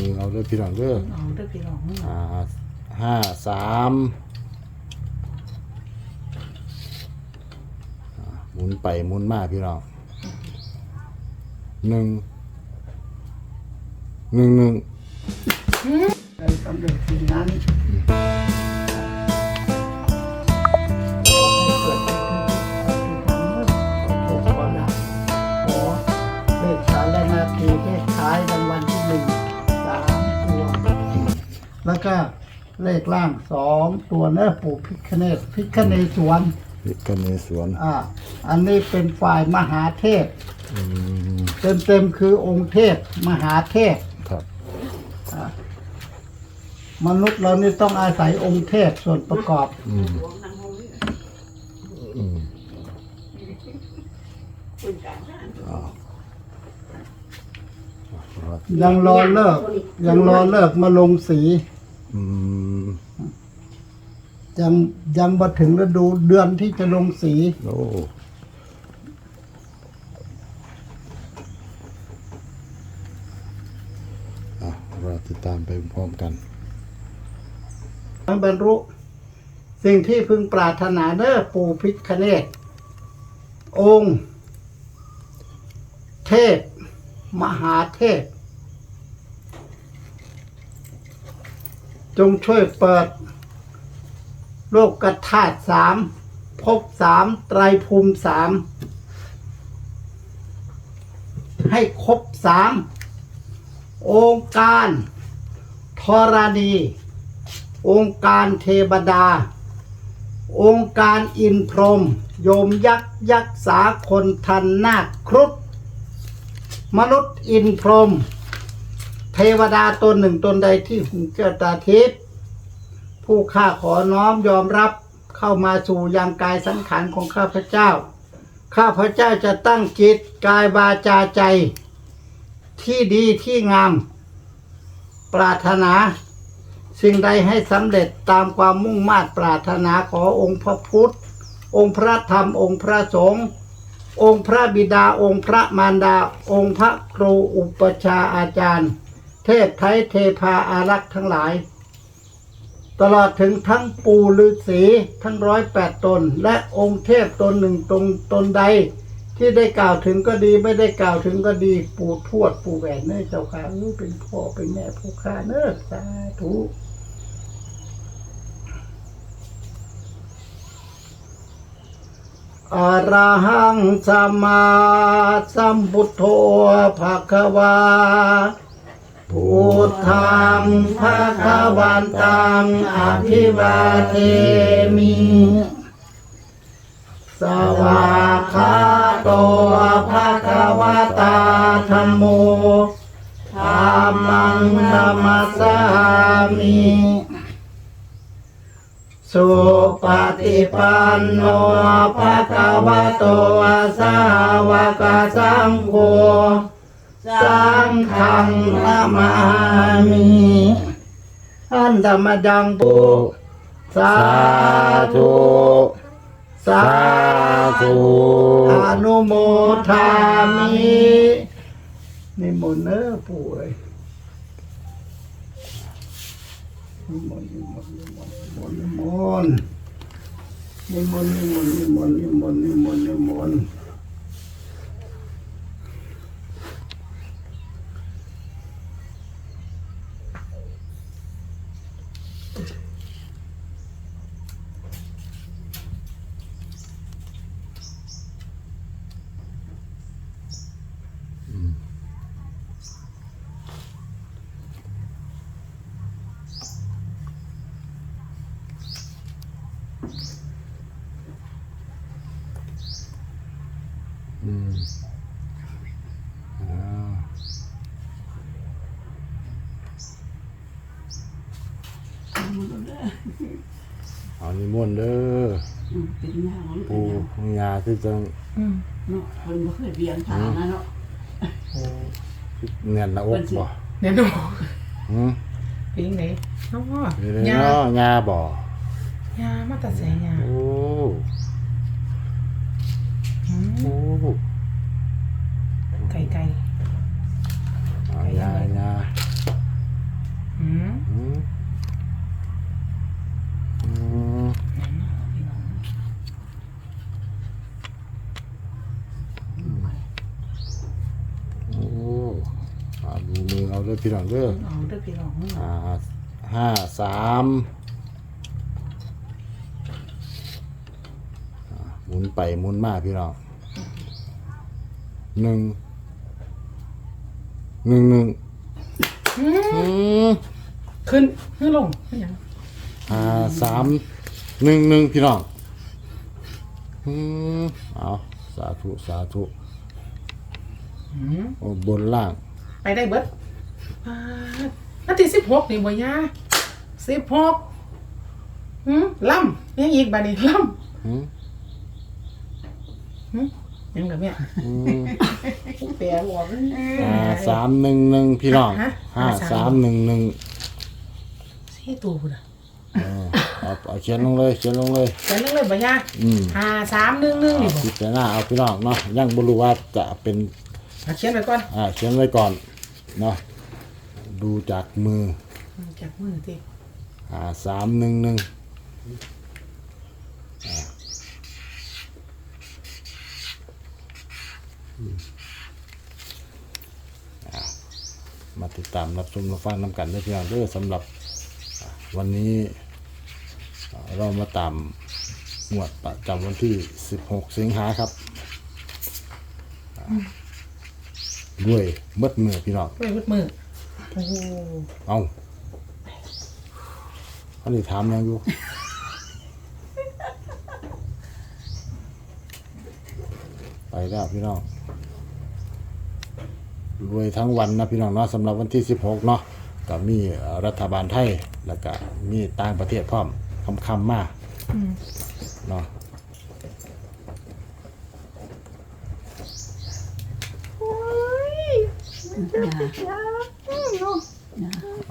มือเอาเด้อพี่น้องเด้อเอาเด้อพี่น้องอ่าห้าสามอ่าหมุนไปหมุนมาพี่น้องหนึ่งหนึ่งหนึ่งได้สำเแล้วก็เลขล่างสองตัวเนื้อปู่พิคเนตพิคเนสวนพิกันในสวนอ่าอันนี้เป็นฝ่ายมหาเทพอืมเต็มเต็มๆคือองค์เทพมหาเทพครับมนุษย์เรานี่ต้องอาศัยองค์เทพส่วนประกอบ อืมอืมอ่ายังรอเลิกยังรอเลิกมาลงสี อืมยังยังมาถึงฤดูเดือนที่จะลงสี โอ้อะเราติดตามไปพร้อมกัน ทั้งบรรลุสิ่งที่พึงปรารถนาเด้อปู่พิคเนตองค์ เทพ มหาเทพ จงช่วยเปิด โลกกธาตุสามภพสามไตรภูมิสามให้ครบสามองค์การธรณี องค์การเทวดา องค์การอินพรหมโยมยักษ์ยักษ์สาคนทันนาคครุฑมนุษย์อินพรหม วดาตนหนึ่งตนใดที่หุงเจ้าตาทิพย์ผู้ข้าขอน้อมยอมรับเข้ามาสู่ยังกายสังขารของข้าพเจ้า ข้าพเจ้าจะตั้งจิตกายวาจาใจ ที่ดีที่งาม ปรารถนา สิ่งใดให้สำเร็จตามความมุ่งมา่ปรารถนาขอองค์พระพุทธ องค์พระธรรมองค์พระสงฆ์องค์พระบิดาองค์พระมารดา องค์พระครูอุปชาอาจารย์ เทพไทยเทพาอารักษ์ทั้งหลาย ตลอดถึงทั้งปู่ฤาษีทั้งร้อยแปดตน และองค์เทพตนหนึ่งตนตนใด ที่ได้กล่าวถึงก็ดีไม่ได้กล่าวถึงก็ดีปู่ทวดปู่แหวนเนอเจ้าค่ะเออเป็นพ่อเป็นแม่ผู้ข้าเนอสาธุอรหังสัมมาสัมพุทโธภะคะวา พุทธังภะคะวันตังอภิวาเทมิ สวากขาโตภะคะวะตาธัมโมธัมมังนัมสสามิสุปฏิปันโนภะคะวะโตสาวกสังโฆ สังฆังนามามิอันธรรมดังปุสาธุสาธุอนุโมทามินิมนต์เนอปู่เอ้ยนิมนต์นิมนต์นิมนต์นิมนต์นิมนต์นิมนต์นิมนต์นิมนต์นิมนต์นิมนต์ เอานิมนต์เด้อเป็นยางปูงาคือจังเนาะคนบ่เคยเบียงทางนะเนาะแน่นหน้าอกบ่เนี่ยดูหืมปิงไหนน้องพ่อนี่เลยยาเนาะงาบ่ยามาตัดแสงยาโอ้อืมโอ้ไก่ไก่ เอางางา ด้อ พี่น้องเด้อเอาเด้อพี่น้องอ่าห้าสามอ่าหมุนไปหมุนมาพี่น้องหนึ่งหนึ่งหนึ่งอืมขึ้นขึ้นลงไม่ยังห้าสามหนึ่งหนึ่งพี่น้องอืมเอาสาธุสาธุอืมโอ้บนล่าง ไปได้เบิด ปาดนาทีสิบหกนี่บ่ยาสิบหกหืมล่ำยังอีกบาดนี้ล่อืมำหืมยังกับแม่อืมแปลออกห้าสามหนึ่งหนึ่งพี่น้องฮะ ห้าสามหนึ่งหนึ่งสี่ตัวพุ่นน่ะเออเอาเอาเขียนลงเลยเขียนลงเลย แต่นึงเลยบ่ยาอืม ห้าสามหนึ่งหนึ่งนี่บ่พิจารณาเอาพี่น้องเนาะยังบ่รู้ว่าจะเป็น เอาเขียนไปก่อน อ่าเขียนไว้ก่อนเนาะ ดูจากมืออืมจากมือติอ่าสามหนึ่งหนึ่งอ่าอืมอ่ามาติดตามรับชมรับฟังน้ำกันได้เพียงเด้อสำหรับอ่าวันนี้อ่าเรามาตามงวดประจำวันที่ 16 สิงหาครับอ่าด้วยเมดมือพี่น้องไปมืดมือโอ้โห เอาอันนี้ถามยังอยู่ ไปแล้วพี่น้องรวยทั้งวันนะพี่น้องเนาะสำหรับวันที่ 16 เนาะก็มีรัฐบาลไทย แล้วก็มีต่างประเทศพร้อมคำคำๆมาอืมเนาะ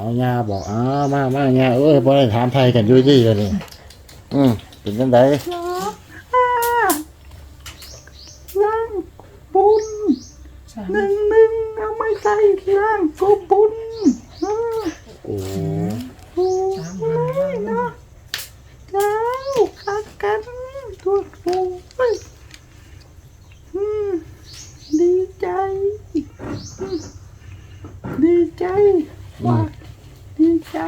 เอาญาบอกอ้ามามาญาเอ้ยบ่ได้ถามไทยกันอยู่ดีเลยนี่อืมเป็นจังไดล้างบุญสามหนึ่งหนึ่งเอาไม่ใส่ล้างก็บุญเออ โอ้ โอ้ สามห้าห้า เนาะแล้วคักกันตัวโอ้ยอืมดีใจอืมดีใจว่าดีใจ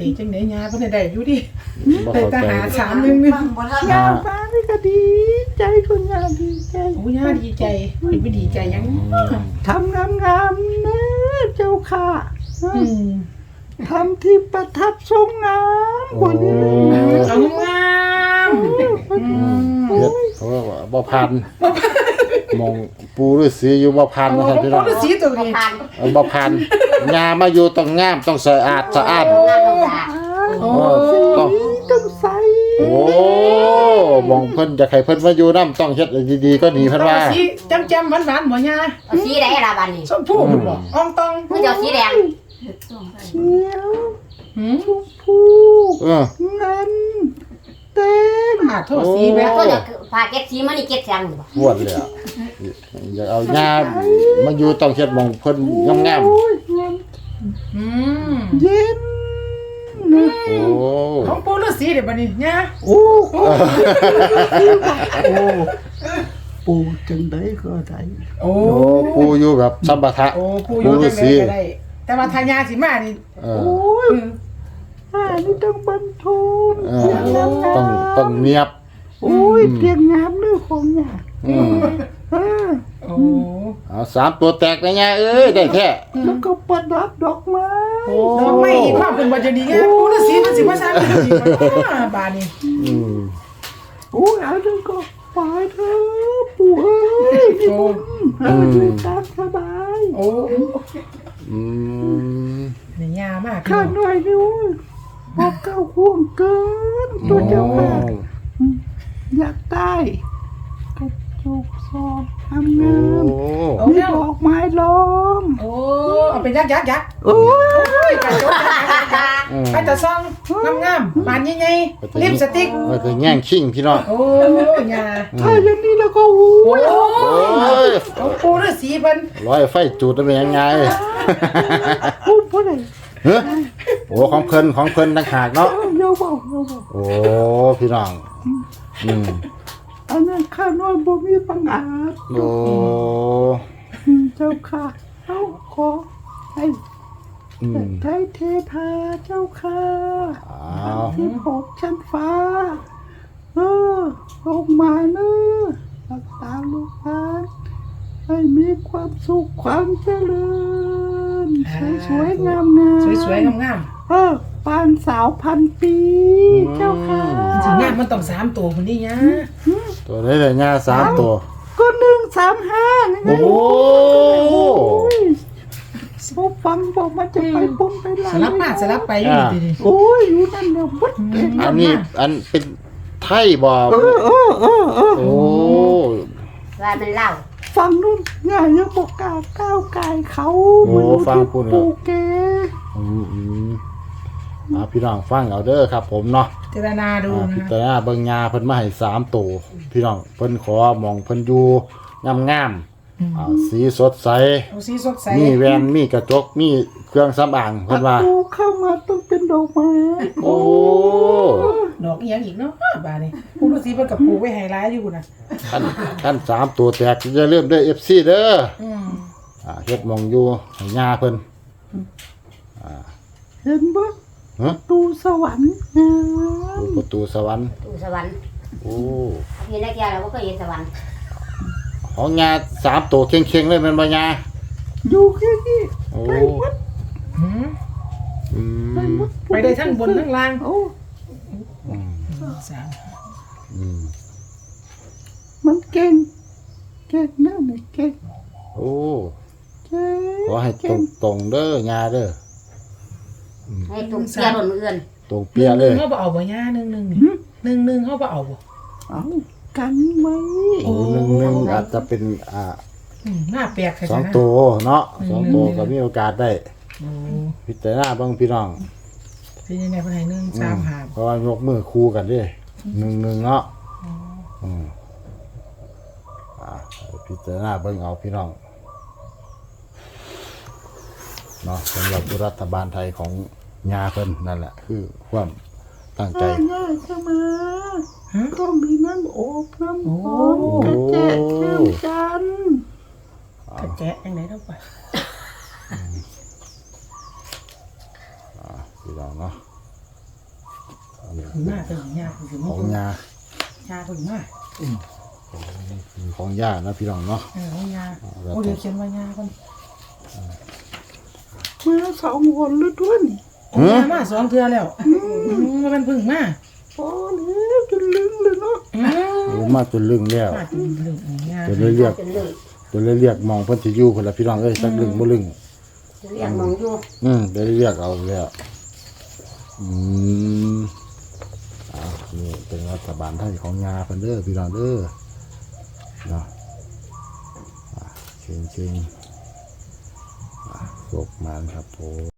ดีใจจังได๋ยาเพิ่นได้ได้อยู่ดิบ่ได้เข้าทใจ หารสามหนึ่งหนึ่งงานฟ้านี่ก็ดีใจคุณงาดีใจโอ้ยาดีใจเป็นไปดีใจยังทำงามงามๆนะเจ้าค่ะอืมทำที่ประทับทรงงามกว่านี้เอางามอืม เฮ็ดเขาว่าบ่พันมอง ปูฤาษีอยู่บ่พันโอ้นะครับพี่น้องฤาษีตัวนี้เออบ่พันญามาอยู่ต้องงามต้องสะอาดสะอาดโอ้ต้องต้องใสโอ้มองเพิ่นจะให้เพิ่นมาอยู่นํต้องเฮ็ดให้ดีๆก็หนีเพิ่นว่าฤาษีจำจำหวานหวานๆบ่ยาเอาสีไหนล่ะบัดนี้ส้มผู้บ่อ่องตองคือจะเอาสีแดงเขียวหืมผูเออเงิน เต็มมาโทษสีแม่ก็จะพาเก็ตสีมันนี่เก็ตแสงบ่ปวดเลยอะอยากเอาญามาอยู่ต้องเฮ็ดหมองเพิ่นงามโอ้ยเงินอืมเย็นนะๆโอ้ของปู่ฤาษีเดี๋ยวบัดนี้ยาโอ้โอ้โอ้ปูจังได้ก็ได้โอ้โอ้ปูอยู่แบบสัมปทะโอ้ปู่อยู่จังได๋ก็ได้ แต่ว่าทายาสิมานี่เอโอ้อย อ่านี่ต้องบรรทุนเออต้องต้องเนียบ โอ้ยเตียงงามเรื่องของเนี่ยอืมเออโอ้เอาสามตัวแตกนะเนี่ยเอ้ยได้แท้แล้วก็ประดับดอกไม้โอ้ ดอกไม้อีกความเป็นบ่จะดีไงปู่ฤาษีมันสิมาสร้างเป็นดีบ่บาดนี้อืมโอ้ยเอาเรื่องก็ไปเถอะปู่เอ้ยนี่บุญเอออยู่ตามสบายโอ้อืมนี่ยามากข้าหน่อยนี่โอ้ย บอกเก้าห่วงเกินตัวเจ้าค่ะ อยากได้กระจุกซอนทำงามโอ้โอ้มีดอกไม้ล้อมโอ้เอาเป็นยักษ์ยักษ์ยักษ์โอ้ยไปจดไปตะซองงามๆบานใหญ่ๆลิปสติกว่าจะแย่งชิงพี่น้องโอ้ยาถ้าอย่างนี้แล้วก็โอ้โอ้ยโอ้ยของปู่ฤาษีเพิ่นร้อยไฟจูดได้เป็นยังไงพูดพูดเลย เฮ้โอ้ของเพิ่นของเพิ่นต่างหากเนาะเยาบอกเยาบอกโอ้พี่น้อง อืมอันนั้นข้าน้อยบ่มีปัญหาโอ้เจ้าค่ะเอาขอขให้อืมไทยเทพาเจ้าค่ะ อ้าวที่หกชั้นฟ้า เออลงมาเนอะรักษาลูกหลานให้มีความสุขความเจริญ สวยๆงามๆสวยๆงามเออปานสาวพันปี เจ้าค่ะๆจริงๆงามมันต้องสามตัวคนนี้ยะตัวได้เลยง่าสามตัว ก็หนึ่งสามห้านี่ไงโอ้โหโอ้ยพอฟังบอกมันจะไปปุ้มไปหลังสลับมาสลับไปอยู่ดีโอ้ยอยู่นั่นเนี่ยวัดเก่งอันนี้อันเป็นไทยบ่เออเออเออเออโอ้ว่ามันเล่า ฟังนู่นง่ายยังบอกกล้าก้าวกายเขาโอ้ฟังพูดปูแล้วแกอืมอืมอ่าพี่น้องฟังเอาเด้อครับ ผมเนาะๆเจรนาดูอ่านะพิจารณาเบิ่งยาเพิ่นมาให้สามตัวพี่น้องเพิ่นขอมองเพิ่นอยู่งามๆ อ่าสีสดใสเอาสีสดใสมีแวนมีกระจกมีเครื่องสำอางเพิ่นว่าปูเข้ามาต้องเป็นดอกไม้โอ้ดอกอีหยังอีกเนาะบาดนี้ผู้ฤาษีเพิ่นกับปลูกไว้ให้หลายอยู่นะท่านท่านสามตัวแตกจะเริ่าลืมเด้อ FC เด้ออืมอ่าเฮ็ดหมองอยู่ให้ยาเพิ่นเห็นปะฮะตูสวรรค์งาดูมประตูสวรรค์ดูสวรรค์โอ้ เห็นได้แก่เราก็เคยเห็นสวรรค์ ของยาสามตัวเข่งๆเลยแม่นบ่ยาอยู่แค่นี้โอ้ไปวัดหืมอืไปมวัดไปได้ทั้งบนทั้งล่างโอ้อืมสามอืมมันเก่งเก่งนะเนี่ยเก่งโอ้เก่งขอให้ตรงตรงๆเด้อยาเด้อให้ตุกเสียหล่นเอื่อนตรงเปียเลยเฮาบ่เอาบ่ย่าหนึ่งหนึ่งนี่หนึ่งหนึ่งเฮาบ่เอาบ่เอา กันไหมโอ้หนึ่งหนึ่งอาจจะเป็นอ่าอืมหน้าแปลกแท้สองๆนะ ตัวเนาะสองตัวหนึ่งก็มีโอกาสได้ โอ้พิจารณาเบ้างพี่น้องเป็นยังไงเพิ่นให้หนึ่งสามหาบเพราะว่ายกมือคู่กันเด้หนึ่งหนึ่งเนาะอืมอ่าพิจารณาเบิ่งเอาพี่น้องเนาะสำหรับรัฐบาลไทยของยาเพิ่นนั่นแหละ คือความตั้งใจง่ายๆเข้ามา ก็มีน้ำอบน้ำหอมโอ้กระแจกแก้มจันทร์กระแจะจังไดเท่าไปพี่น้องเนาะอันนี้หน้าเพิ่นยาคือขบ่องยายาเพิ่นมาของยานะพี่น้องเนาะเออของยาโอ้เดี๋ยวเขียนว่ายาก่อนมาสองคนแล้วด้วยนี่โอ้ยามาสองเทื่อแล้วอืมว่ามันเพิ่งมาพอแล้วจนลืมเลยเนาะ อื มโอ้มาจนลึงแล้วมาจนลืมยาจนเลยเรียกจนลืมจนเลยเรียกมองเพิ่นสิอยู่คนละพี่น้องเอ้ยจักลึงบ่ลึงเรียกมองอยู่อืมได้เรียกเอาแล้วอืมอ่านี่เป็นรัฐบาลไทยของยาเพิ่นเด้อพี่น้องเด้อเนาะอ่าเชิงๆอ่าโศกมานครับผม